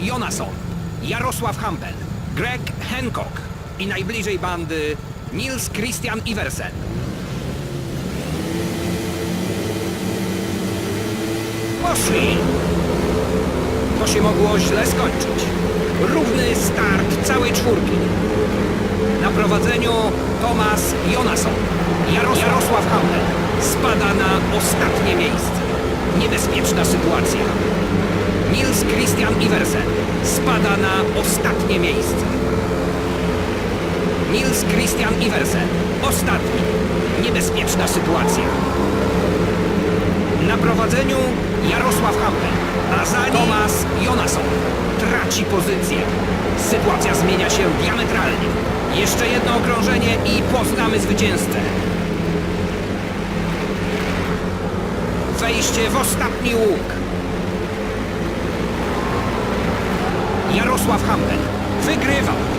Jonasson, Jarosław Hampel, Greg Hancock i najbliżej bandy Nils Christian Iversen. Poszli! To się mogło źle skończyć. Równy start całej czwórki. Na prowadzeniu Tomasz Jonasson. Jaros Jarosław Hampel spada na ostatnie miejsce. Niebezpieczna sytuacja. Nils Christian Iversen spada na ostatnie miejsce. Nils Christian Iversen ostatni. Niebezpieczna sytuacja. Na prowadzeniu Jarosław Hampel, a za nim Tomasz Jonasson traci pozycję. Sytuacja zmienia się diametralnie. Jeszcze jedno okrążenie i poznamy zwycięzcę. Wejście w ostatni łuk. Jarosław Hampel wygrywa.